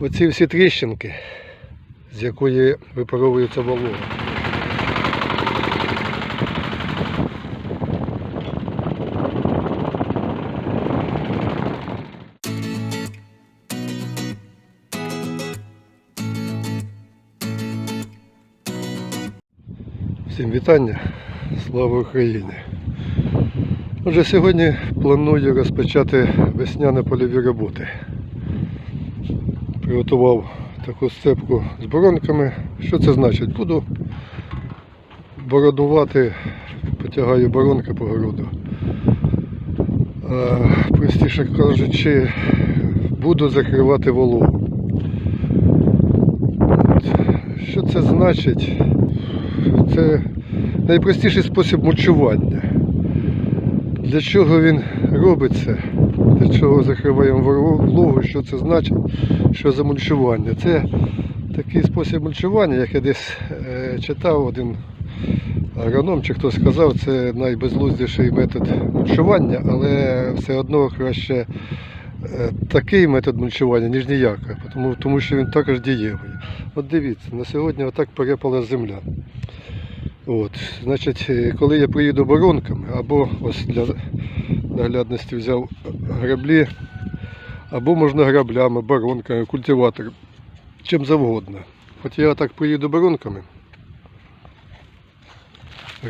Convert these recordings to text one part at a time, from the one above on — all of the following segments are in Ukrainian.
Оці всі тріщинки, з якої випаровується волога. Всім вітання, слава Україні! Отже, сьогодні планую розпочати весняні польові роботи. Приготував таку сцепку з боронками. Що це значить? Буду бородувати, потягаю боронки по городу. Простіше кажучи, буду закривати вологу. Що це значить? Це найпростіший спосіб мульчування. Для чого він робиться? Для чого закриваємо вологу? Що це значить? Що за мульчування? Це такий спосіб мульчування, як я десь е, читав один агроном, чи хто сказав, це найбезглуздіший метод мульчування, але все одно краще е, такий метод мульчування, ніж ніякий, тому, тому що він також дієвий. От дивіться, на сьогодні отак перепала земля. От, значить, е, коли я приїду боронками, або ось для наглядності взяв граблі, або можна граблями, баронками, культиватором, чим завгодно. От я так приїду баронками.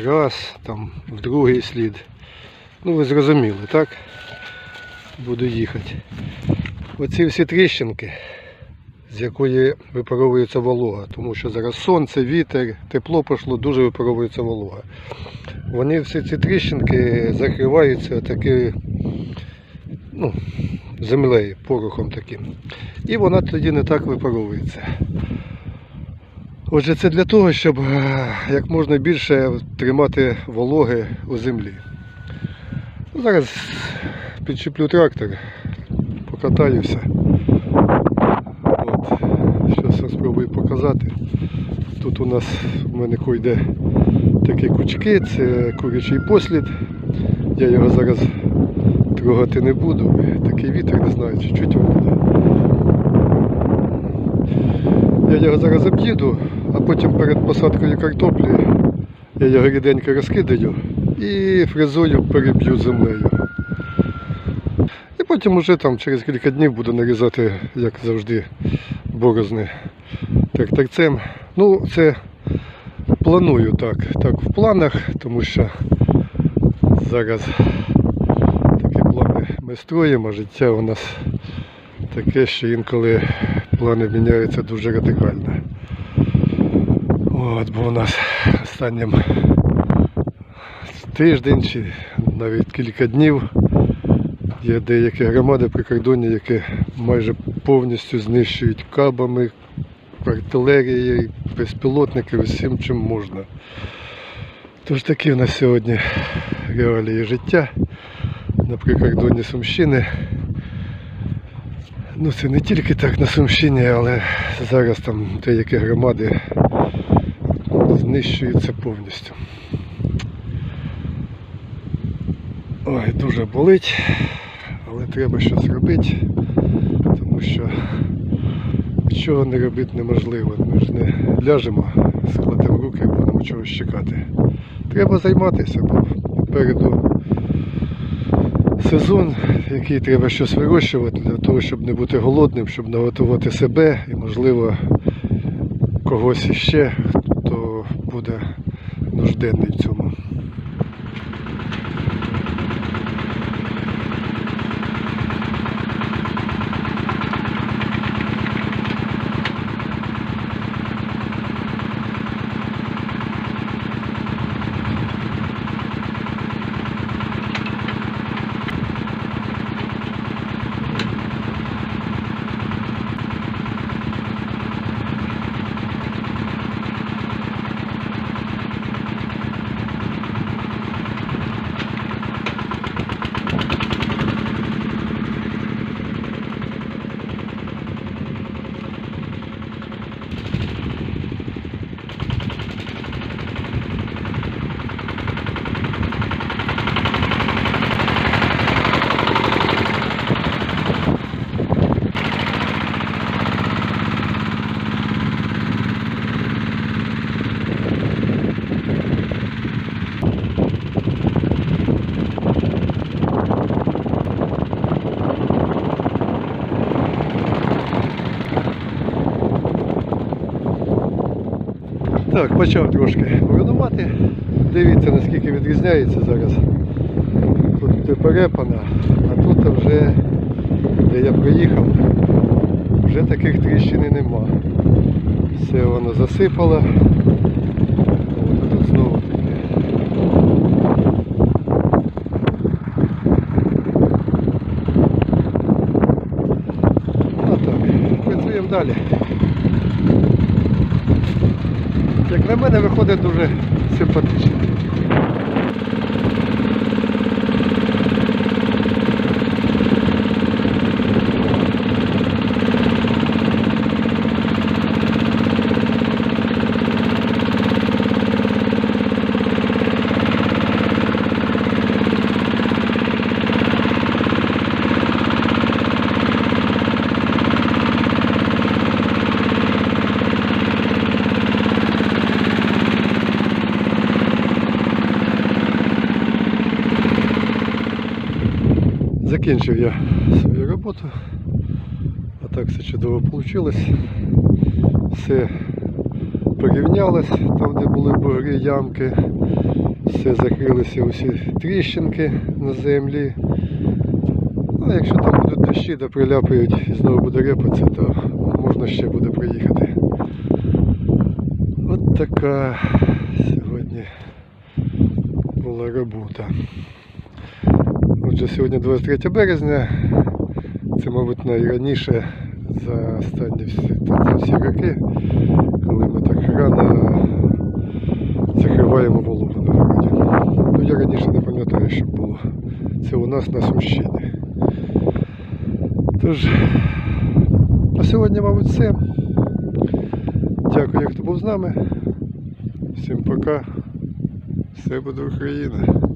Раз, там, в другий слід. Ну, ви зрозуміли, так? Буду їхати. Оці всі тріщинки, з якої випаровується волога, тому що зараз сонце, вітер, тепло пішло, дуже випаровується волога. Вони всі ці тріщинки закриваються таки, ну, землею, порохом таким. І вона тоді не так випаровується. Отже, це для того, щоб е, як можна більше тримати вологи у землі. Зараз підчеплю трактор, покатаюся. Зараз спробую показати. Тут у нас в мене йде такі кучки, це курячий послід. Я його зараз трогати не буду. Такий вітер, не знаю, чуть-чуть він буде. Я його зараз об'їду, а потім перед посадкою картоплі я його ріденько розкидаю і фрезою переб'ю землею. І потім уже там через кілька днів буду нарізати, як завжди, борозни тракторцем. Ну, це планую так, так в планах, тому що зараз такі плани ми строїмо, життя у нас таке, що інколи плани міняються дуже радикально. От, бо у нас останнім тиждень чи навіть кілька днів є деякі громади прикордонні, які майже повністю знищують кабами, артилерією, безпілотниками, всім чим можна. Тож такі в нас сьогодні реалії життя на прикордонні Сумщини. Ну це не тільки так на Сумщині, але зараз там деякі громади знищуються повністю. Ой, дуже болить, але треба щось робити, тому що нічого не робити неможливо. Ми ж не ляжемо, складемо руки і будемо чогось чекати. Треба займатися, бо попереду сезон, який треба щось вирощувати для того, щоб не бути голодним, щоб наготувати себе і, можливо, когось іще, хто буде нужденний в цьому. Так, почав трошки руйнувати. Дивіться, наскільки відрізняється зараз. Тут перепана, а тут вже, де я приїхав, вже таких тріщин нема. Все воно засипало. Тут знову таке. Ну так, працюємо далі. Як мене виходить дуже симпатично. Закінчив я свою роботу. А так все чудово вийшло. Все порівнялось, там де були бугри, ямки, все закрилися усі тріщинки на землі. Ну, а якщо там будуть дощі, да приляпають і знову буде репатися, то можна ще буде приїхати. От така сьогодні була робота. Отже, сьогодні 23 березня. Це, мабуть, найраніше за останні всі, за всі роки, коли ми так рано закриваємо вологу на городі. Ну, я раніше не пам'ятаю, що було. Це у нас на Сумщині. Тож, на сьогодні, мабуть, все. Дякую, хто був з нами. Всім пока. Все буде Україна.